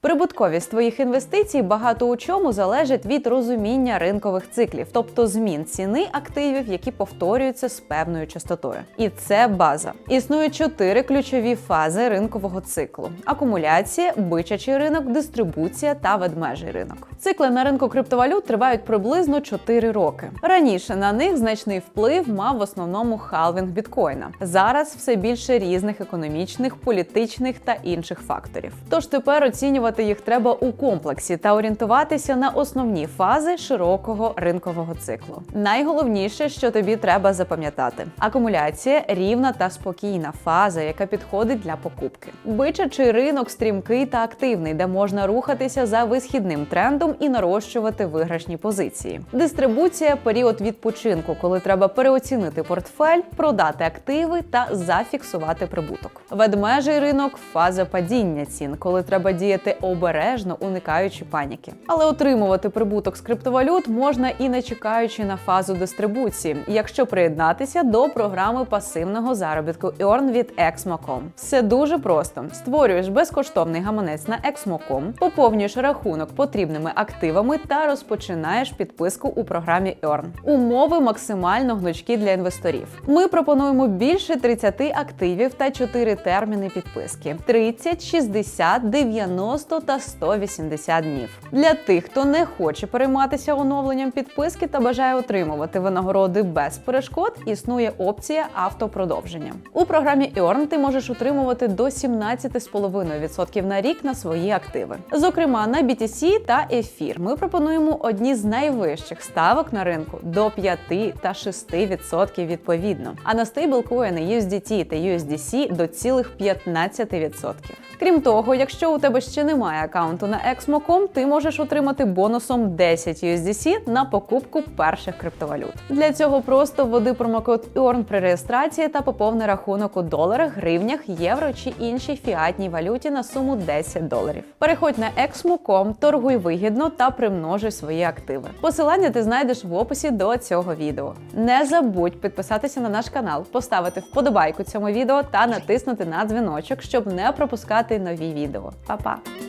Прибутковість твоїх інвестицій багато у чому залежить від розуміння ринкових циклів, тобто змін ціни активів, які повторюються з певною частотою. І це база. Існує чотири ключові фази ринкового циклу: акумуляція, бичачий ринок, дистрибуція та ведмежий ринок. Цикли на ринку криптовалют тривають приблизно 4 роки. Раніше на них значний вплив мав в основному халвінг біткоїна. Зараз все більше різних економічних, політичних та інших факторів. Тож тепер оцінювати їх треба у комплексі та орієнтуватися на основні фази широкого ринкового циклу. Найголовніше, що тобі треба запам'ятати: акумуляція рівна та спокійна фаза, яка підходить для покупки. Бичачий ринок стрімкий та активний, де можна рухатися за висхідним трендом і нарощувати виграшні позиції. Дистрибуція період відпочинку, коли треба переоцінити портфель, продати активи та зафіксувати прибуток. Ведмежий ринок фаза падіння цін, коли треба діяти обережно, уникаючи паніки. Але отримувати прибуток з криптовалют можна і не чекаючи на фазу дистрибуції, якщо приєднатися до програми пасивного заробітку Earn від Exmo.com. Все дуже просто: створюєш безкоштовний гаманець на Exmo.com, поповнюєш рахунок потрібними активами та розпочинаєш підписку у програмі Earn. Умови максимально гнучкі для інвесторів. Ми пропонуємо більше 30 активів та 4 терміни підписки: 30, 60, 90 та 180 днів. Для тих, хто не хоче перейматися оновленням підписки та бажає отримувати винагороди без перешкод, існує опція автопродовження. У програмі Earn ти можеш отримувати до 17,5% на рік на свої активи. Зокрема, на BTC та ефір ми пропонуємо одні з найвищих ставок на ринку до 5 та 6% відповідно. А на стейблкоїни USDT та USDC до цілих 15%. Крім того, якщо у тебе ще немає аккаунту на Exmo.com, ти можеш отримати бонусом 10 USDC на покупку перших криптовалют. Для цього просто введи промокод EARN при реєстрації та поповни рахунок у доларах, гривнях, євро чи іншій фіатній валюті на суму 10 доларів. Переходь на Exmo.com, торгуй вигідно та примножуй свої активи. Посилання ти знайдеш в описі до цього відео. Не забудь підписатися на наш канал, поставити вподобайку цьому відео та натиснути на дзвіночок, щоб не пропускати нові відео. Па-па!